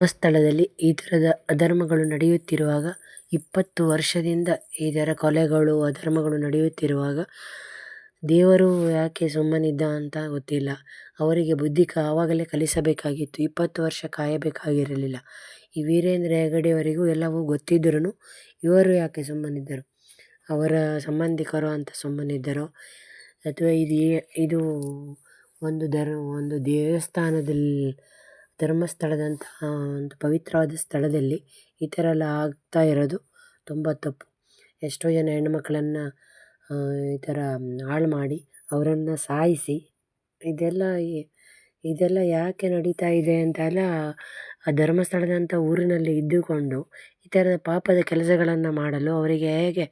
ಧರ್ಮಸ್ಥಳದಲ್ಲಿ ಈ ಥರದ ಅಧರ್ಮಗಳು ನಡೆಯುತ್ತಿರುವಾಗ, ಇಪ್ಪತ್ತು ವರ್ಷದಿಂದ ಇದರ ಕೊಲೆಗಳು, ಅಧರ್ಮಗಳು ನಡೆಯುತ್ತಿರುವಾಗ ದೇವರು ಯಾಕೆ ಸುಮ್ಮನಿದ್ದ ಅಂತ ಗೊತ್ತಿಲ್ಲ. ಅವರಿಗೆ ಬುದ್ಧಿ ಕ, ಆವಾಗಲೇ ಕಲಿಸಬೇಕಾಗಿತ್ತು. ಇಪ್ಪತ್ತು ವರ್ಷ ಕಾಯಬೇಕಾಗಿರಲಿಲ್ಲ. ಈ ವೀರೇಂದ್ರ ಹೆಗಡೆಯವರಿಗೂ ಎಲ್ಲವೂ ಗೊತ್ತಿದ್ದರೂ ಇವರು ಯಾಕೆ ಸುಮ್ಮನಿದ್ದರು? ಅವರ ಸಂಬಂಧಿಕರು ಅಂತ ಸುಮ್ಮನಿದ್ದರು? ಅಥವಾ ಇದು ಇದು ಒಂದು ಧರ್ಮ, ಒಂದು ದೇವಸ್ಥಾನದಲ್ಲಿ ಧರ್ಮಸ್ಥಳದಂತಹ ಒಂದು ಪವಿತ್ರವಾದ ಸ್ಥಳದಲ್ಲಿ ಈ ಥರ ಎಲ್ಲ ಆಗ್ತಾ ಇರೋದು ತುಂಬ ತಪ್ಪು. ಎಷ್ಟೋ ಜನ ಹೆಣ್ಮಕ್ಳನ್ನು ಈ ಥರ ಹಾಳು ಮಾಡಿ ಅವರನ್ನು ಸಾಯಿಸಿ ಇದೆಲ್ಲ ಇದೆಲ್ಲ ಯಾಕೆ ನಡೀತಾ ಇದೆ ಅಂತ ಎಲ್ಲ ಆ ಧರ್ಮಸ್ಥಳದಂಥ ಊರಿನಲ್ಲಿ ಇದ್ದುಕೊಂಡು ಈ ಥರದ ಪಾಪದ ಕೆಲಸಗಳನ್ನು ಮಾಡಲು ಅವರಿಗೆ ಹೇಗೆ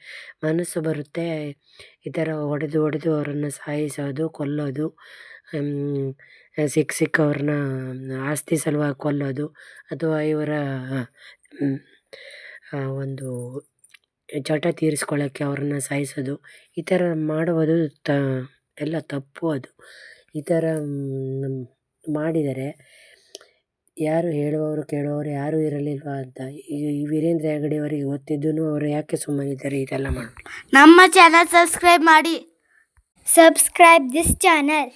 ಮನಸ್ಸು ಬರುತ್ತೆ, ಈ ಥರ ಹೊಡೆದು ಹೊಡೆದು ಅವರನ್ನು ಸಾಯಿಸೋದು, ಕೊಲ್ಲೋದು ಸಿಕ್ಕ ಸಿಕ್ಕವ್ರನ್ನ ಆಸ್ತಿ ಸಲುವಾಗಿ ಕೊಲ್ಲೋದು ಅಥವಾ ಇವರ ಒಂದು ಚಟ ತೀರಿಸ್ಕೊಳ್ಳೋಕ್ಕೆ ಅವ್ರನ್ನ ಸಾಯಿಸೋದು, ಈ ಥರ ಮಾಡುವುದು ತ, ಎಲ್ಲ ತಪ್ಪು ಅದು. ಈ ಥರ ಮಾಡಿದರೆ ಯಾರು ಹೇಳುವವರು ಕೇಳುವವರು ಯಾರೂ ಇರಲಿಲ್ಲವಾ ಅಂತ. ಈ ವೀರೇಂದ್ರ ಹೆಗಡೆಯವರಿಗೆ ಗೊತ್ತಿದ್ದೂ ಅವರು ಯಾಕೆ ಸುಮ್ಮನಿದ್ದಾರೆ ಇದೆಲ್ಲ ಮಾಡಿ ನಮ್ಮ ಚಾನಲ್ ಸಬ್ಸ್ಕ್ರೈಬ್ ಮಾಡಿ. ಸಬ್ಸ್ಕ್ರೈಬ್ ದಿಸ್ ಚಾನಲ್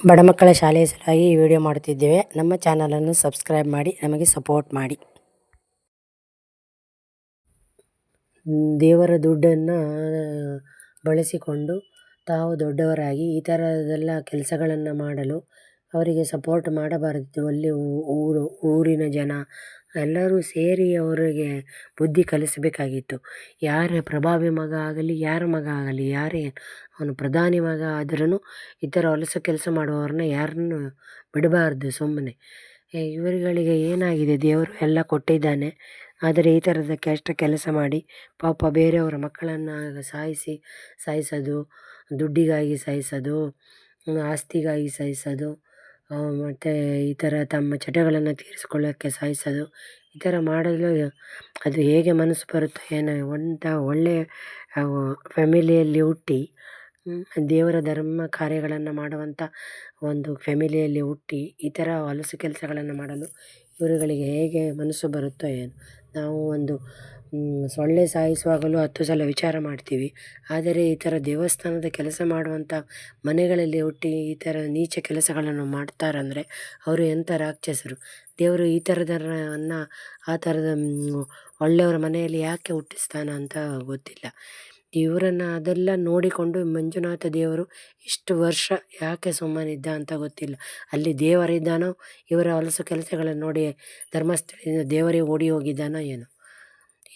ಬಡ ಮಕ್ಕಳ ಶಾಲೆಯ ಸಲುವಾಗಿ ಈ ವಿಡಿಯೋ ಮಾಡುತ್ತಿದ್ದೇವೆ. ನಮ್ಮ ಚಾನಲನ್ನು ಸಬ್ಸ್ಕ್ರೈಬ್ ಮಾಡಿ, ನಮಗೆ ಸಪೋರ್ಟ್ ಮಾಡಿ. ದೇವರ ದುಡ್ಡನ್ನು ಬಳಸಿಕೊಂಡು ತಾವು ದೊಡ್ಡವರಾಗಿ ಈ ಥರದೆಲ್ಲ ಕೆಲಸಗಳನ್ನು ಮಾಡಲು ಅವರಿಗೆ ಸಪೋರ್ಟ್ ಮಾಡಬಾರದು ಅಲ್ಲಿ ಊರು, ಊರಿನ ಜನ ಎಲ್ಲರೂ ಸೇರಿ ಅವರಿಗೆ ಬುದ್ಧಿ ಕಲಿಸಬೇಕಾಗಿತ್ತು. ಯಾರೇ ಪ್ರಭಾವಿ ಮಗ ಆಗಲಿ, ಯಾರ ಮಗ ಆಗಲಿ, ಯಾರೇ ಅವನು ಪ್ರಧಾನಿ ಮಗ ಆದ್ರೂ ಈ ಥರ ಹೊಲಸು ಕೆಲಸ ಮಾಡುವವ್ರನ್ನ ಯಾರನ್ನೂ ಬಿಡಬಾರ್ದು ಸುಮ್ಮನೆ ಇವರುಗಳಿಗೆ ಏನಾಗಿದೆ? ದೇವರು ಎಲ್ಲ ಕೊಟ್ಟಿದ್ದಾನೆ. ಆದರೆ ಈ ಥರದ ಕೆಟ್ಟ ಕೆಲಸ ಮಾಡಿ ಪಾಪ ಬೇರೆಯವರ ಮಕ್ಕಳನ್ನು ಸಾಯಿಸಿ, ಸಾಯಿಸೋದು, ದುಡ್ಡಿಗಾಗಿ ಸಾಯಿಸೋದು, ಆಸ್ತಿಗಾಗಿ ಸಾಯಿಸೋದು ಮತ್ತು ಈ ಥರ ತಮ್ಮ ಚಟಗಳನ್ನು ತೀರಿಸ್ಕೊಳ್ಳೋಕ್ಕೆ ಸಾಯಿಸೋದು, ಈ ಥರ ಮಾಡಲು ಅದು ಹೇಗೆ ಮನಸ್ಸು ಬರುತ್ತೋ ಏನೋ ಒಂಥ ಒಳ್ಳೆಯ ಫ್ಯಾಮಿಲಿಯಲ್ಲಿ ಹುಟ್ಟಿ ದೇವರ ಧರ್ಮ ಕಾರ್ಯಗಳನ್ನು ಮಾಡುವಂಥ ಒಂದು ಫ್ಯಾಮಿಲಿಯಲ್ಲಿ ಹುಟ್ಟಿ, ಈ ಥರ ಹೊಲಸು ಕೆಲಸಗಳನ್ನು ಮಾಡಲು ಇವರುಗಳಿಗೆ ಹೇಗೆ ಮನಸ್ಸು ಬರುತ್ತೋ ಏನೋ. ನಾವು ಒಂದು ಸೊಳ್ಳೆ ಸಾಯಿಸುವಾಗಲೂ ಹತ್ತು ಸಲ ವಿಚಾರ ಮಾಡ್ತೀವಿ. ಆದರೆ ಈ ಥರ ದೇವಸ್ಥಾನದ ಕೆಲಸ ಮಾಡುವಂಥ ಮನೆಗಳಲ್ಲಿ ಹುಟ್ಟಿ ಈ ಥರ ನೀಚ ಕೆಲಸಗಳನ್ನು ಮಾಡ್ತಾರಂದರೆ ಅವರು ಎಂಥ ರಾಕ್ಷಸರು? ದೇವರು ಈ ಥರದರನ್ನು, ಆ ಥರದ ಒಳ್ಳೆಯವರ ಮನೆಯಲ್ಲಿ ಯಾಕೆ ಹುಟ್ಟಿಸ್ತಾನ ಅಂತ ಗೊತ್ತಿಲ್ಲ. ಇವರನ್ನು ಅದೆಲ್ಲ ನೋಡಿಕೊಂಡು ಮಂಜುನಾಥ ದೇವರು ಇಷ್ಟು ವರ್ಷ ಯಾಕೆ ಸುಮ್ಮನಿದ್ದ ಅಂತ ಗೊತ್ತಿಲ್ಲ. ಅಲ್ಲಿ ದೇವರಿದ್ದಾನೋ, ಇವರ ಹೊಲಸು ಕೆಲಸಗಳನ್ನು ನೋಡಿ ಧರ್ಮಸ್ಥಳದಿಂದ ದೇವರೇ ಓಡಿ ಹೋಗಿದ್ದಾನೋ ಏನೋ.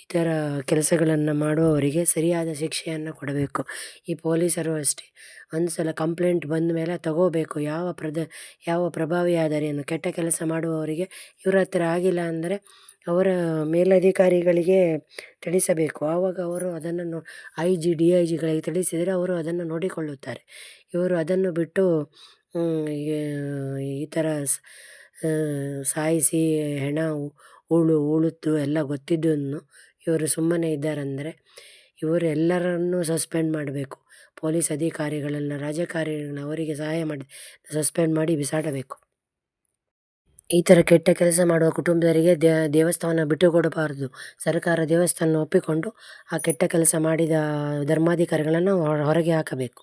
ಈ ಥರ ಕೆಲಸಗಳನ್ನು ಮಾಡುವವರಿಗೆ ಸರಿಯಾದ ಶಿಕ್ಷೆಯನ್ನು ಕೊಡಬೇಕು. ಈ ಪೊಲೀಸರು ಅಷ್ಟೇ. ಒಂದು ಸಲ ಕಂಪ್ಲೇಂಟ್ ಬಂದ ಮೇಲೆ ತಗೋಬೇಕು. ಯಾವ ಪ್ರದ, ಯಾವ ಪ್ರಭಾವಿ ಏನು? ಕೆಟ್ಟ ಕೆಲಸ ಮಾಡುವವರಿಗೆ ಇವ್ರ ಹತ್ರ ಆಗಿಲ್ಲ ಅಂದರೆ ಅವರ ಮೇಲಧಿಕಾರಿಗಳಿಗೆ ತಿಳಿಸಬೇಕು. ಆವಾಗ ಅವರು ಅದನ್ನು ನೋ ಐ ಜಿ ಡಿ ಐ ಜಿಗಳಿಗೆ ತಿಳಿಸಿದರೆ ಅವರು ಅದನ್ನು ನೋಡಿಕೊಳ್ಳುತ್ತಾರೆ. ಇವರು ಅದನ್ನು ಬಿಟ್ಟು ಈ ಥರ ಸಾಯಿಸಿ, ಹೆಣ ಹೂಳು ಹೂಳುತ್ತು ಎಲ್ಲ ಗೊತ್ತಿದ್ದನ್ನು ಇವರು ಸುಮ್ಮನೆ ಇದ್ದಾರಂದರೆ ಇವರೆಲ್ಲರನ್ನೂ ಸಸ್ಪೆಂಡ್ ಮಾಡಬೇಕು. ಪೊಲೀಸ್ ಅಧಿಕಾರಿಗಳನ್ನು, ರಾಜಕಾರಣಿಗಳನ್ನ ಅವರಿಗೆ ಸಹಾಯ ಮಾಡಿ ಸಸ್ಪೆಂಡ್ ಮಾಡಿ ಬಿಸಾಡಬೇಕು. ಈ ಥರ ಕೆಟ್ಟ ಕೆಲಸ ಮಾಡುವ ಕುಟುಂಬದವರಿಗೆ ದೇವಸ್ಥಾನ ಬಿಟ್ಟು ಕೊಡಬಾರದು. ಸರ್ಕಾರ ದೇವಸ್ಥಾನ ಒಪ್ಪಿಕೊಂಡು ಆ ಕೆಟ್ಟ ಕೆಲಸ ಮಾಡಿದ ಧರ್ಮಾಧಿಕಾರಿಗಳನ್ನು ಹೊರಗೆ ಹಾಕಬೇಕು.